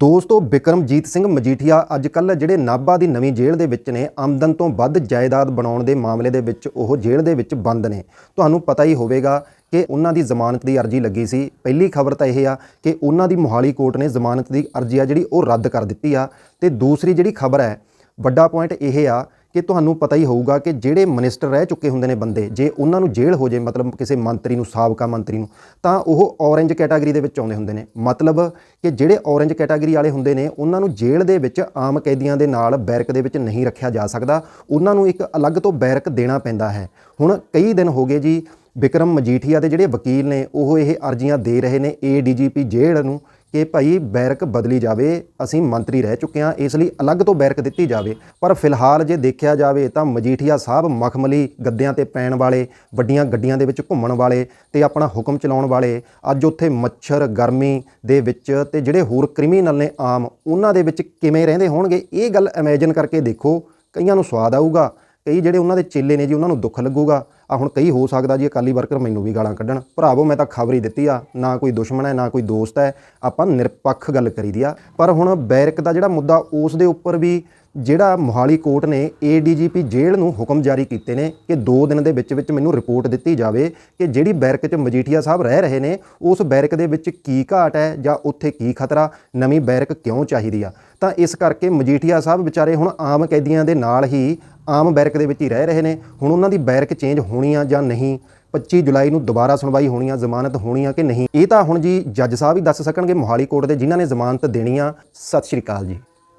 ਦੋਸਤੋ ਬਿਕਰਮਜੀਤ ਸਿੰਘ ਮਜੀਠੀਆ ਅੱਜ ਕੱਲ੍ਹ ਜਿਹੜੇ ਨਾਭਾ ਦੀ ਨਵੀਂ ਜੇਲ੍ਹ ਦੇ ਵਿੱਚ ਨੇ, ਆਮਦਨ ਤੋਂ ਵੱਧ ਜਾਇਦਾਦ ਬਣਾਉਣ ਦੇ ਮਾਮਲੇ ਦੇ ਵਿੱਚ ਉਹ ਜੇਲ੍ਹ ਦੇ ਵਿੱਚ ਬੰਦ ਨੇ। ਤੁਹਾਨੂੰ ਪਤਾ ਹੀ ਹੋਵੇਗਾ ਕਿ ਉਹਨਾਂ ਦੀ ਜ਼ਮਾਨਤ ਦੀ ਅਰਜ਼ੀ ਲੱਗੀ ਸੀ। ਪਹਿਲੀ ਖਬਰ ਤਾਂ ਇਹ ਆ ਕਿ ਉਹਨਾਂ ਦੀ ਮੋਹਾਲੀ ਕੋਰਟ ਨੇ ਜ਼ਮਾਨਤ ਦੀ ਅਰਜ਼ੀ ਆ ਜਿਹੜੀ ਉਹ ਰੱਦ ਕਰ ਦਿੱਤੀ ਆ। ਤੇ ਦੂਸਰੀ ਜਿਹੜੀ ਖਬਰ ਹੈ, ਵੱਡਾ ਪੁਆਇੰਟ ਇਹ ਆ ਕਿ ਤੁਹਾਨੂੰ ਪਤਾ ਹੀ ਹੋਊਗਾ ਕਿ ਜਿਹੜੇ ਮਿਨਿਸਟਰ ਰਹਿ ਚੁੱਕੇ ਹੁੰਦੇ ਨੇ ਬੰਦੇ, ਜੇ ਉਹਨਾਂ ਨੂੰ ਜੇਲ੍ਹ ਹੋ ਜੇ ਮਤਲਬ ਕਿਸੇ ਮੰਤਰੀ ਨੂੰ, ਸਾਬਕਾ ਮੰਤਰੀ ਨੂੰ, ਤਾਂ ਉਹ ਔਰੇਂਜ ਕੈਟਾਗਰੀ ਦੇ ਵਿੱਚ ਆਉਂਦੇ ਹੁੰਦੇ ਨੇ। ਮਤਲਬ ਕਿ ਜਿਹੜੇ ਔਰੇਂਜ ਕੈਟਾਗਰੀ ਵਾਲੇ ਹੁੰਦੇ ਨੇ, ਉਹਨਾਂ ਨੂੰ ਜੇਲ੍ਹ ਦੇ ਵਿੱਚ ਆਮ ਕੈਦੀਆਂ ਦੇ ਨਾਲ ਬੈਰਕ ਦੇ ਵਿੱਚ ਨਹੀਂ ਰੱਖਿਆ ਜਾ ਸਕਦਾ। ਉਹਨਾਂ ਨੂੰ ਇੱਕ ਅਲੱਗ ਤੋਂ ਬੈਰਕ ਦੇਣਾ ਪੈਂਦਾ ਹੈ। ਹੁਣ ਕਈ ਦਿਨ ਹੋ ਗਏ ਜੀ, ਵਿਕਰਮ ਮਜੀਠੀਆ ਦੇ ਜਿਹੜੇ ਵਕੀਲ ਨੇ, ਉਹ ਇਹ ਅਰਜ਼ੀਆਂ ਦੇ ਰਹੇ ਨੇ ਏਡੀਜੀਪੀ ਜੇਲ੍ਹ ਨੂੰ ਕਿ ਭਾਈ ਬੈਰਕ ਬਦਲੀ ਜਾਵੇ, ਅਸੀਂ ਮੰਤਰੀ ਰਹਿ ਚੁੱਕੇ ਹਾਂ, ਇਸ ਲਈ ਅਲੱਗ ਤੋਂ ਬੈਰਕ ਦਿੱਤੀ ਜਾਵੇ। ਪਰ ਫਿਲਹਾਲ ਜੇ ਦੇਖਿਆ ਜਾਵੇ ਤਾਂ ਮਜੀਠੀਆ ਸਾਹਿਬ ਮਖਮਲੀ ਗੱਦਿਆਂ ਤੇ ਪੈਣ ਵਾਲੇ, ਵੱਡੀਆਂ ਗੱਡੀਆਂ ਦੇ ਵਿੱਚ ਘੁੰਮਣ ਵਾਲੇ ਤੇ ਆਪਣਾ ਹੁਕਮ ਚਲਾਉਣ ਵਾਲੇ, ਅੱਜ ਉੱਥੇ ਮੱਛਰ, ਗਰਮੀ ਦੇ ਵਿੱਚ ਤੇ ਜਿਹੜੇ ਹੋਰ ਕ੍ਰਿਮੀਨਲ ਨੇ ਆਮ, ਉਹਨਾਂ ਦੇ ਵਿੱਚ ਕਿਵੇਂ ਰਹਿੰਦੇ ਹੋਣਗੇ? ਇਹ ਗੱਲ ਇਮੇਜਿਨ ਕਰਕੇ ਦੇਖੋ, ਕਈਆਂ ਨੂੰ ਸਵਾਦ ਆਊਗਾ, ਕਈ ਜਿਹੜੇ ਉਹਨਾਂ ਦੇ ਚੇਲੇ ਨੇ ਜੀ, ਉਹਨਾਂ ਨੂੰ ਦੁੱਖ ਲੱਗੂਗਾ। ਆ ਹੁਣ ਕਈ ਹੋ ਸਕਦਾ ਜੀ ਅਕਾਲੀ ਵਰਕਰ ਮੈਨੂੰ ਵੀ ਗਾਲਾਂ ਕੱਢਣ। ਭਰਾਵੋ, ਮੈਂ ਤਾਂ ਖਬਰ ਹੀ ਦਿੱਤੀ ਆ, ਨਾ ਕੋਈ ਦੁਸ਼ਮਣ ਹੈ, ਨਾ ਕੋਈ ਦੋਸਤ ਹੈ, ਆਪਾਂ ਨਿਰਪੱਖ ਗੱਲ ਕਰੀਦੀ ਆ। ਪਰ ਹੁਣ ਬੈਰਕ ਦਾ ਜਿਹੜਾ ਮੁੱਦਾ, ਉਸ ਦੇ ਉੱਪਰ ਵੀ ਜਿਹੜਾ ਮੋਹਾਲੀ ਕੋਰਟ ਨੇ ਏਡੀਜੀਪੀ ਜੇਲ੍ਹ ਨੂੰ ਹੁਕਮ ਜਾਰੀ ਕੀਤੇ ਨੇ ਕਿ 2 ਦਿਨ ਦੇ ਵਿੱਚ ਵਿੱਚ ਮੈਨੂੰ ਰਿਪੋਰਟ ਦਿੱਤੀ ਜਾਵੇ ਕਿ ਜਿਹੜੀ ਬੈਰਕ 'ਚ ਮਜੀਠੀਆ ਸਾਹਿਬ ਰਹਿ ਰਹੇ ਨੇ, ਉਸ ਬੈਰਕ ਦੇ ਵਿੱਚ ਕੀ ਘਾਟ ਹੈ ਜਾਂ ਉੱਥੇ ਕੀ ਖਤਰਾ, ਨਵੀਂ ਬੈਰਕ ਕਿਉਂ ਚਾਹੀਦੀ ਆ? ਤਾਂ ਇਸ ਕਰਕੇ ਮਜੀਠੀਆ ਸਾਹਿਬ ਵਿਚਾਰੇ ਹੁਣ ਆਮ ਕੈਦੀਆਂ ਦੇ ਨਾਲ ਹੀ ਆਮ ਬੈਰਕ ਦੇ ਵਿੱਚ ਹੀ ਰਹਿ ਰਹੇ ਨੇ। ਹੁਣ ਉਹਨਾਂ ਦੀ ਬੈਰਕ ਚੇਂਜ ਹੋਣੀ ਆ ਜਾਂ ਨਹੀਂ? 25 ਜੁਲਾਈ ਨੂੰ ਦੁਬਾਰਾ ਸੁਣਵਾਈ ਹੋਣੀ ਆ, ਜ਼ਮਾਨਤ ਹੋਣੀ ਆ ਕਿ ਨਹੀਂ? ਇਹ ਤਾਂ ਹੁਣ ਜੀ ਜੱਜ ਸਾਹਿਬ ਹੀ ਦੱਸ ਸਕਣਗੇ ਮੋਹਾਲੀ ਕੋਰਟ ਦੇ, ਜਿਨ੍ਹਾਂ ਨੇ ਜ਼ਮਾਨਤ ਦੇਣੀ ਆ। ਸਤਿ ਸ਼੍ਰੀ ਅਕਾਲ ਜੀ।